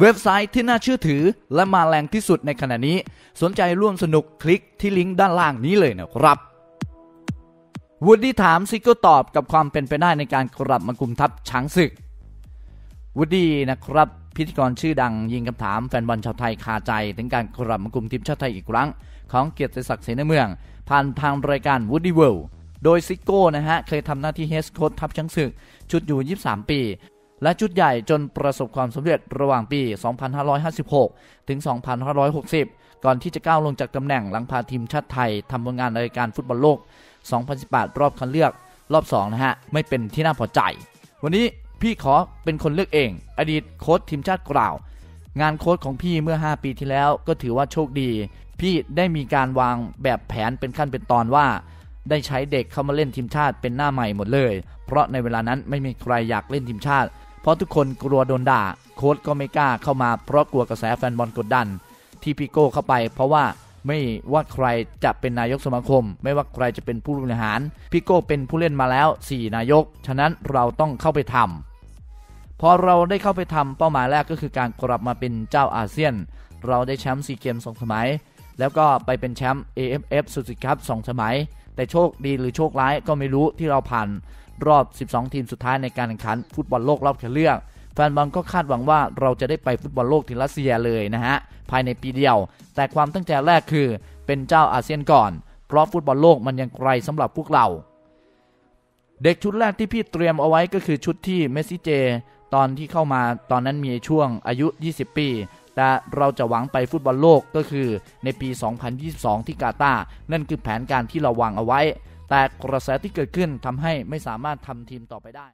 เว็บไซต์ที่น่าเชื่อถือและมาแรงที่สุดในขณะนี้ สนใจร่วมสนุกคลิกที่ลิงก์ด้านล่างนี้เลยนะครับวูดดี้ถามซิกโก้ตอบกับความเป็นไปได้ในการกลับมากลุ่มทัพช้างศึกวูดดี้นะครับ พิธีกรชื่อดังยิงคำถามแฟนบอลชาวไทยคาใจ ถึงการกลับมากลุ่มทีมชาติไทยอีกครั้ง ของเกียรติศักดิ์เสนาเมือง ผ่านทางรายการ Woody World โดยซิโก้นะฮะ เคยทำหน้าที่เฮสโค้ชทัพช้างศึก ชุดอยู่ 23 ปี และชุดใหญ่จนประสบความสำเร็จระหว่างปี 2556 ถึง 2560 ก่อนที่จะก้าวลงจากตำแหน่งหลังพาทีมชาติไทยทำผลงานในรายการฟุตบอลโลก 2018 รอบคัดเลือกรอบ 2 นะฮะ ไม่เป็นที่น่าพอใจ วันนี้พี่ขอเป็นคนเลือกเอง อดีตโค้ชทีมชาติกล่าว งานโค้ชของพี่เมื่อ 5 ปีที่แล้วก็ถือว่าโชคดี พี่ได้มีการวางแบบแผนเป็นขั้นเป็นตอนว่าได้ใช้เด็กเข้ามาเล่นทีมชาติเป็นหน้าใหม่หมดเลย เพราะในเวลานั้นไม่มีใครอยากเล่นทีมชาติ เพราะทุกคนกลัวโดนด่า โค้ชก็ไม่กล้าเข้ามาเพราะกลัวกระแสแฟนบอลกดดัน ที่พี่โก้เข้าไป เพราะว่าไม่ว่าใครจะเป็นนายกสมาคม ไม่ว่าใครจะเป็นผู้บริหารพี่โก้เป็นผู้เล่นมาแล้ว 4 นายก ฉะนั้นเราต้องเข้าไปทำพอเราได้เข้าไปทำเป้าหมายแรกก็คือการกลับมาเป็นเจ้าอาเซียน เราได้แชมป์ซีเกมสองสมัย แล้วก็ไปเป็นแชมป์ AFF สุดสิครับสองสมัย แต่โชคดีหรือโชคร้ายก็ไม่รู้ที่เราผ่าน รอบ 12 ทีมสุดท้ายในการแข่งขันฟุตบอลโลกรอบคัดเลือกแฟนบอลก็คาดหวังว่าเราจะได้ไปฟุตบอลโลกที่รัสเซียเลยนะฮะ ภายในปีเดียว แต่ความตั้งใจแรกคือเป็นเจ้าอาเซียนก่อน เพราะฟุตบอลโลกมันยังไกลสำหรับพวกเรา เด็กชุดแรกที่พี่เตรียมเอาไว้ก็คือชุดที่เมสซี่เจ ตอนที่เข้ามาตอนนั้นมีช่วงอายุ 20 ปี แต่เราจะหวังไปฟุตบอลโลกก็คือในปี 2022 ที่กาตาร์นั่นคือแผนการที่เราวางเอาไว้ แต่กระแสที่เกิดขึ้นทำให้ไม่สามารถทำทีมต่อไปได้